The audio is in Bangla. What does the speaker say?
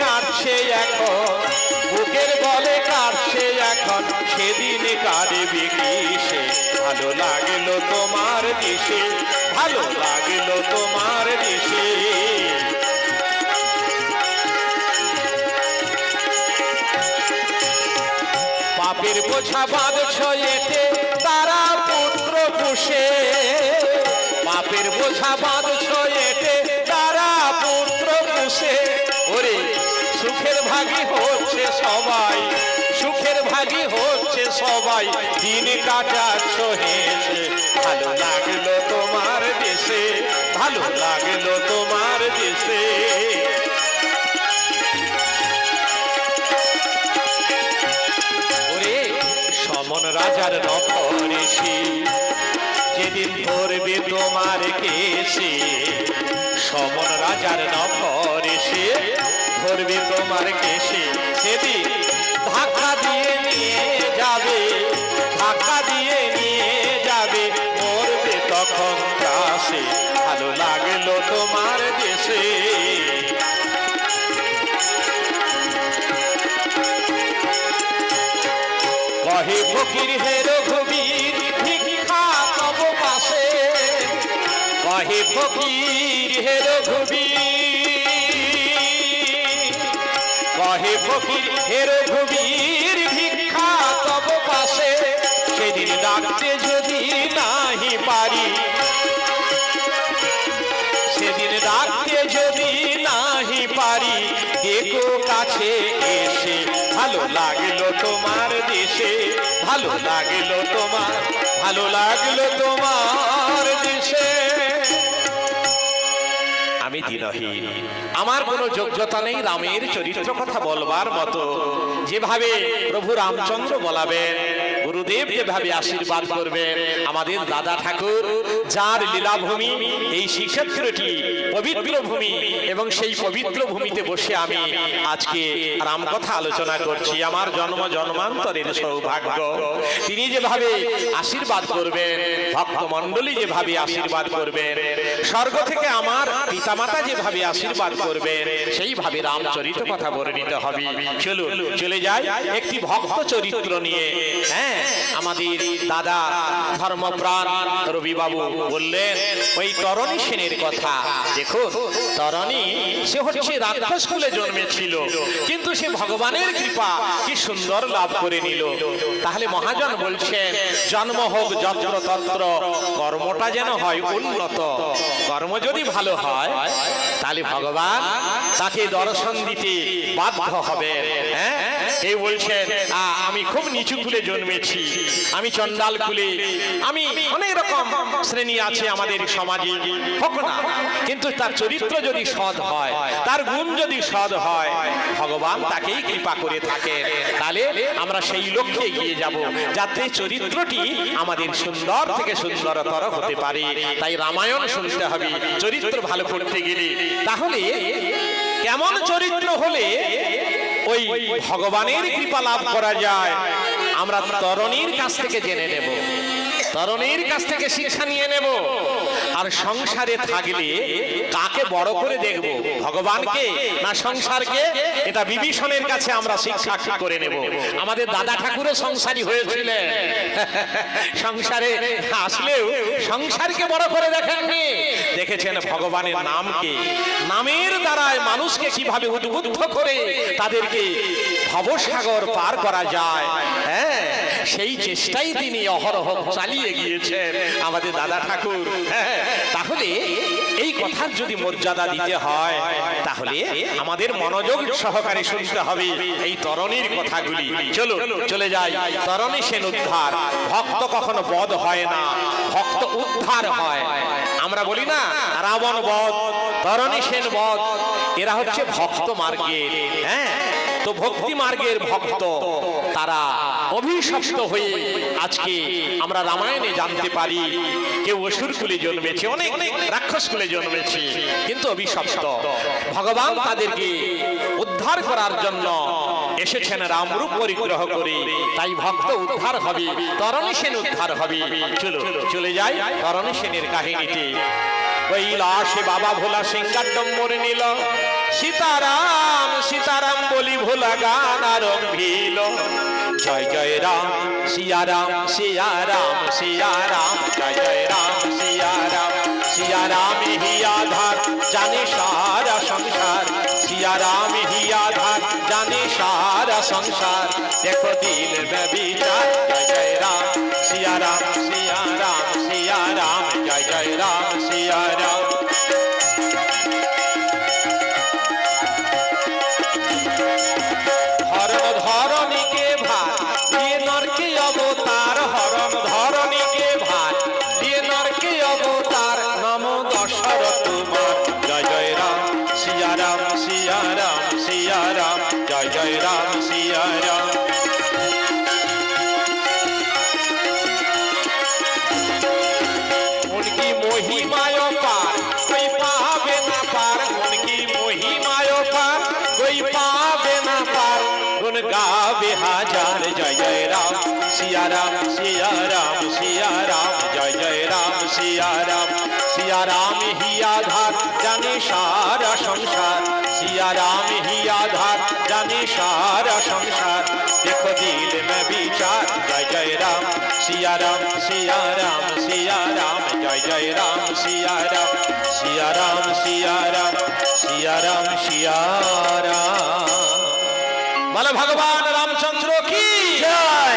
কাটছে এখন। বুকের বলে কাটছে এখন। সেদিন কাটবে কিসে ভালো লাগল তোমার দেশে। ভালো লাগল তোমার দেশে। পাপের বোঝা বাঁধছ এতে। হচ্ছে সবাই। দিন কাটাচ্ছ হেসে। ভালো লাগল তোমার দেশে, ভালো লাগল তোমার দেশে। সমন রাজার নখরেশি যেদিন ধরবে তোমার কেসে সমন রাজার নখরেশি ধরবে তোমার কেসে সেদিন ধাক্কা দিয়ে নিয়ে কাছে ভালো লাগল তোমার দেশে। কহে ফকির হে রঘুবীর ভিক্ষা তব পাশে। কহে ফকির হে রঘুবীর, কহে ফকির হে রঘুবীর ভিক্ষা তব পাশে। সেদিন ডাকতে লাগল তোমার দেশে, ভালো লাগল তোমার, ভালো লাগল তোমার দেশে। আমি দিনহীন, আমার কোনো যোগ্যতা নেই রামের চরিত্র কথা বলবার মতো। যেভাবে প্রভু রামচন্দ্র বলাবেন গুরুদেব যেভাবে আশীর্বাদ করবেন, আমাদের দাদা ঠাকুর, যার লীলাভূমি, এই শ্রীক্ষেত্রটি পবিত্র ভূমি, এবং সেই পবিত্র ভূমিতে বসে আমি আজকে রামকথা আলোচনা করছি। আমার জন্ম জন্মান্তরের সৌভাগ্য। তিনি যেভাবে আশীর্বাদ করবেন, ভক্তমণ্ডলী যেভাবে আশীর্বাদ করবেন, স্বর্গ থেকে আমার পিতামাতা যেভাবে আশীর্বাদ করবেন, সেইভাবে রামচরিত কথা বর্ণিত হবে। চলুন, চলে যায় একটি ভক্ত চরিত্র নিয়ে। হ্যাঁ আমাদের দাদা ধর্মপ্রাণ রবিবাবু বললেন, ওই তরণী সেনের কথা। দেখুন তরণী, সে হচ্ছে রাক্ষস কুলে জন্মেছিল, কিন্তু সে ভগবানের কৃপা, কি সুন্দর লাভ করে নিল। তাহলে মহাজন বলছেন, জন্ম হোক যত্র তত্র কর্মটা যেন হয় উন্নত। কর্ম যদি ভালো হয়, তাহলে ভগবান তাকে দর্শন দিতে বাধ্য হবে হ্যাঁ? এই বলছেন "আ, আমি খুব নিচু কুলে জন্মেছি। আমি চন্ডাল কুলে আমি অনেক রকম শ্রেণি আছে আমাদের সমাজে। কিন্তু তার চরিত্র যদি সৎ হয় তার গুণ যদি সৎ হয় ভগবান তাকেই কৃপা করে তাহলে আমরা সেই লক্ষ্যে এগিয়ে যাব যাতে চরিত্রটি আমাদের সুন্দর থেকে সুন্দরতর হতে পারে। তাই রামায়ণ শুনতে হবে। চরিত্র ভালো করতে গেলে তাহলে কেমন চরিত্র হলে ওই ভগবানের কৃপা লাভ করা যায়। আমরা তরণীর কাছ থেকে জেনে নেব। তরণীর কাছ থেকে শিক্ষা নিয়ে নেব। আর সংসারে থাকলে কাকে বড় করে দেখব? ভগবানকে না সংসারকে? এটা বিভীষণের কাছে আমরা শিক্ষা করে নেব। আমাদের দাদা ঠাকুরও সংসারী হয়েছিলেন। সংসারে আসলেও সংসারকে বড় করে দেখেননি। দেখেছেন ভগবানের নামকে। নামের দ্বারায় মানুষকে কীভাবে উদ্বুদ্ধ করে তাদেরকে ভবসাগর পার করা যায় হ্যাঁ? সেই চেষ্টাই তিনি অহরহ চালিয়ে গিয়েছেন। আমাদের দাদা ঠাকুর হ্যাঁ, তাহলে এই কথার যদি মর্যাদা দিতে হয় তাহলে আমাদের মনোযোগ সহকারে শুনতে হবে এই তরণীর কথাগুলি। চলো চলে যাই। তরণী সেন উদ্ধার। ভক্ত কখনো বধ হয় না ভক্ত উদ্ধার হয়। আমরা বলি না রাবণ বধ তরণী সেন বধ এরা হচ্ছে ভক্ত মার্গের হ্যাঁ তো ভক্তি মার্গের ভক্ত তারা। অভিশপ্ত হয়ে আজকে আমরা রামায়ণে জানতে পারি, কেউ অসুর কুলে জন্মেছে, অনেক রাক্ষস কুলে জন্মেছে, কিন্তু অভিশপ্ত। ভগবান তাদেরকে উদ্ধার করার জন্য এসেছেন রামরূপ পরিগ্রহ করে। তাই ভক্ত উদ্ধার হবে, তরণী সেন উদ্ধার হবে। চলো, চলে যাই তরণী সেনের কাহিনীতে। কৈলাসে বাবা ভোলা সিংহার ডম্বর নিল, সীতারাম সীতারাম বলি ভোলা গান আরম্ভিল জয় জয় রাম সিয়া রাম সিয়া রাম সিয়া রাম জয় জয় রাম সিয়া রাম সিয়া রাম হি আধার জানে সারা সংসার সিয়া রাম হি আধার জানে সারা সংসার দেখো দিল মে বিচার জয় জয় রাম সিয়া রাম সিয়া রাম সিয়া রাম জয় জয় রাম সিয়া গুন গাবে হাজার, জয় জয় রাম সিয়া রাম সিয়া রাম সিয়া রাম জয় জয় রাম সিয়া রাম সিয়া রাম হি আধার জানে সারা সংসার সিয়া রাম হি আধার জানে সারা সংসার, দেখো দিল মে বিচার, জয় জয় রাম রাম সিয়া রাম সিয়া রাম জয় জয় রাম সিয়া রাম সিয়া রাম সিয়া রাম সিয়া রাম সিয়া রাম বলে ভগবান রামচন্দ্র কি? জয়!